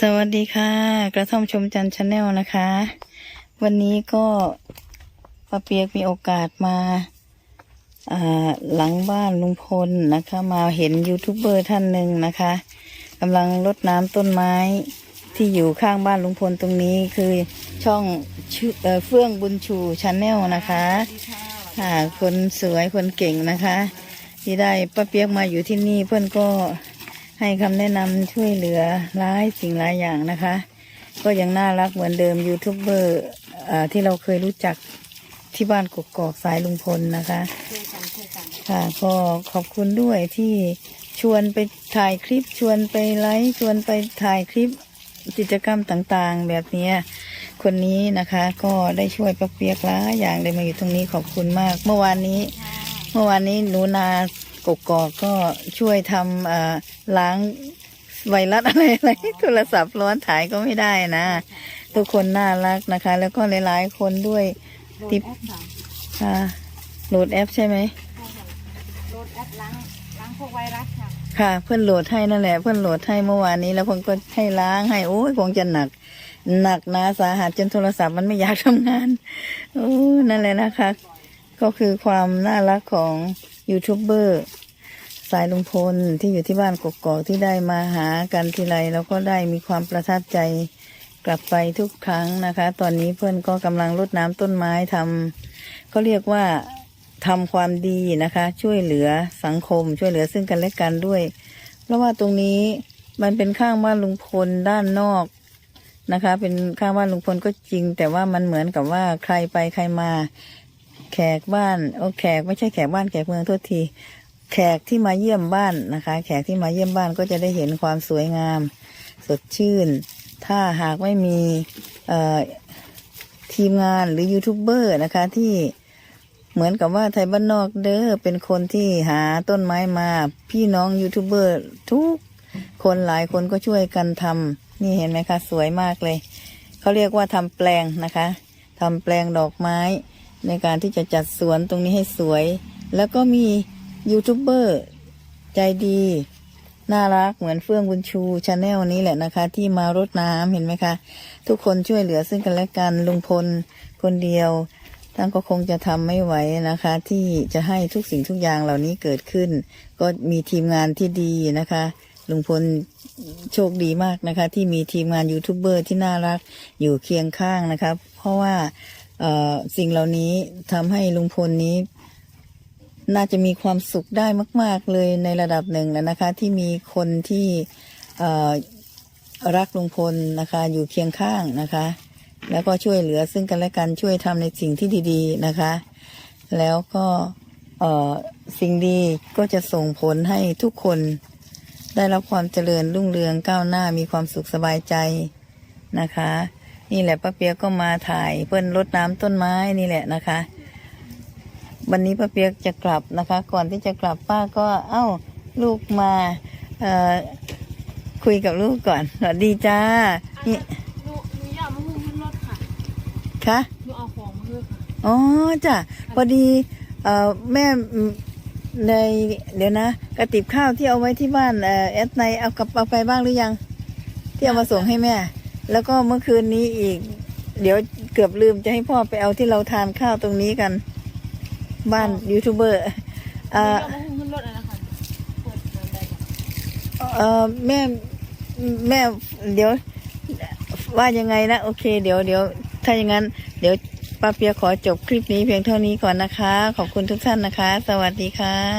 สวัสดีค่ะ กระท่อมชมจันชาแนลนะคะ วันนี้ก็ป้าเปียกมีโอกาสมาหลังบ้านลุงพลนะคะ มาเห็นยูทูบเบอร์ท่านหนึ่งนะคะกำลังรดน้ำต้นไม้ที่อยู่ข้างบ้านลุงพลตรงนี้คือช่องชื่อเอ่อเฟื่องบุญชูชาแนลนะคะค่ะคนสวยคนเก่งนะคะ ที่ได้ป้าเปียกมาอยู่ที่นี่เพื่อนก็ ให้คำแนะนำช่วยเหลือหลายสิ่งหลายอย่างนะคะ ก็ยังน่ารักเหมือนเดิมยูทูบเบอร์อ่าที่เราเคยรู้จักที่บ้านกกอกสายลุงพลนะคะค่ะก็ขอบคุณด้วยที่ชวนไปถ่ายคลิปชวนไปไลฟ์ชวนไปถ่ายคลิปกิจกรรมต่างๆ แบบเนี้ยคนนี้นะคะก็ได้ช่วยป้าเปียกหลายอย่างเลยมาอยู่ตรงนี้ขอบคุณมาก เมื่อวานนี้ เมื่อวานนี้หนูนา กกอกก็ช่วยทำเอ่อล้างไวรัสอะไรอะไรโทรศัพท์ร้อนถ่ายก็ไม่ได้นะ ทุกคนน่ารักนะคะ แล้วก็หลายๆคนด้วยติดแอปค่ะค่ะโหลดแอปใช่ไหมโหลดแอปล้างล้างพวกไวรัสค่ะค่ะ เพื่อนโหลดให้นั่นแหละ เพื่อนโหลดให้เมื่อวานนี้ แล้วเพื่อนก็ให้ล้างให้โอ้ยคงจะหนัก หนักนะสาหัสจนโทรศัพท์มันไม่อยากทำงานโอ้นั่นแหละนะคะ ก็คือความน่ารักของ ยูทูบเบอร์สายลุงพลที่อยู่ที่บ้านกกอกที่ได้มาหากันทีไรแล้วก็ได้มีความประทับใจกลับไปทุกครั้งนะคะ ตอนนี้เพื่อนก็กำลังรดน้ำต้นไม้ทำเขาเรียกว่าทำความดีนะคะ ช่วยเหลือสังคม ช่วยเหลือซึ่งกันและกันด้วย เพราะว่าตรงนี้มันเป็นข้างบ้านลุงพลด้านนอกนะคะ เป็นข้างบ้านลุงพลก็จริง แต่ว่ามันเหมือนกับว่าใครไปใครมา แขกบ้านโอ้แขกไม่ใช่แขกบ้านแขกเมืองโทษที แขกที่มาเยี่ยมบ้านนะคะ แขกที่มาเยี่ยมบ้านก็จะได้เห็นความสวยงาม สดชื่น ถ้าหากไม่มีทีมงานหรือยูทูบเบอร์นะคะที่เหมือนกับว่าไทยบ้านนอกเด้อเป็นคนที่หาต้นไม้มา พี่น้องยูทูบเบอร์ทุกคนหลายคนก็ช่วยกันทำนี่เห็นไหมคะ สวยมากเลย เขาเรียกว่าทำแปลงนะคะทำแปลงดอกไม้ ในการที่จะจัดสวนตรงนี้ให้สวย แล้วก็มียูทูบเบอร์ใจดี น่ารักเหมือนเฟื่องบุญชูชาแนลนี้แหละนะคะ ที่มารดน้ำเห็นไหมคะ ทุกคนช่วยเหลือซึ่งกันและกันลุงพลคนเดียวท่านก็คงจะทำไม่ไหวนะคะ ที่จะให้ทุกสิ่งทุกอย่างเหล่านี้เกิดขึ้น ก็มีทีมงานที่ดีนะคะลุงพลโชคดีมากนะคะ ที่มีทีมงานยูทูบเบอร์ที่น่ารักอยู่เคียงข้างนะคะ เพราะว่า สิ่งเหล่านี้ทำให้ลุงพลนี้ น่าจะมีความสุขได้มาก ๆ เลยในระดับหนึ่งแล้วนะคะ ที่มีคนที่รักลุงพลนะคะ อยู่เคียงข้างนะคะ แล้วก็ช่วยเหลือซึ่งกันและกันช่วยทำในสิ่งที่ดีๆนะคะ แล้วก็สิ่งดีก็จะส่งผลให้ทุกคนได้รับความเจริญรุ่งเรืองก้าวหน้ามีความสุขสบายใจนะคะ นี่แหละป้าเปียกก็มาถ่ายเพื่อนรดน้ำต้นไม้นี่แหละนะคะ วันนี้ป้าเปียกจะกลับนะคะ ก่อนที่จะกลับป้าก็เอ้าลูกมาเอ่อคุยกับลูกก่อนสวัสดีจ้านี่หนูหนูอยากมาหุ้มขึ้นรถค่ะคะหนูเอาของมาเพื่อค่ะอ๋อจ้ะพอดีเอ่อแม่ในเดี๋ยวนะ กระติบข้าวที่เอาไว้ที่บ้านเอ่อแอดในเอากลับเอาไปบ้างหรือยัง ที่เอามาส่งให้แม่ แล้วก็เมื่อคืนนี้อีก เดี๋ยวเกือบลืมจะให้พ่อไปเอาที่เราทานข้าวตรงนี้กัน บ้านยูทูบเบอร์หนูเอ่ออยากมาหุ้มขึ้นรถอะนะคะเปิดเดินได้ค่ะเออแม่แม่เดี๋ยวว่ายังไงนะโอเค เดี๋ยวเดี๋ยวถ้าอย่างนั้น เดี๋ยวป้าเปียขอจบคลิปนี้เพียงเท่านี้ก่อนนะคะ ขอบคุณทุกท่านนะคะ สวัสดีค่ะ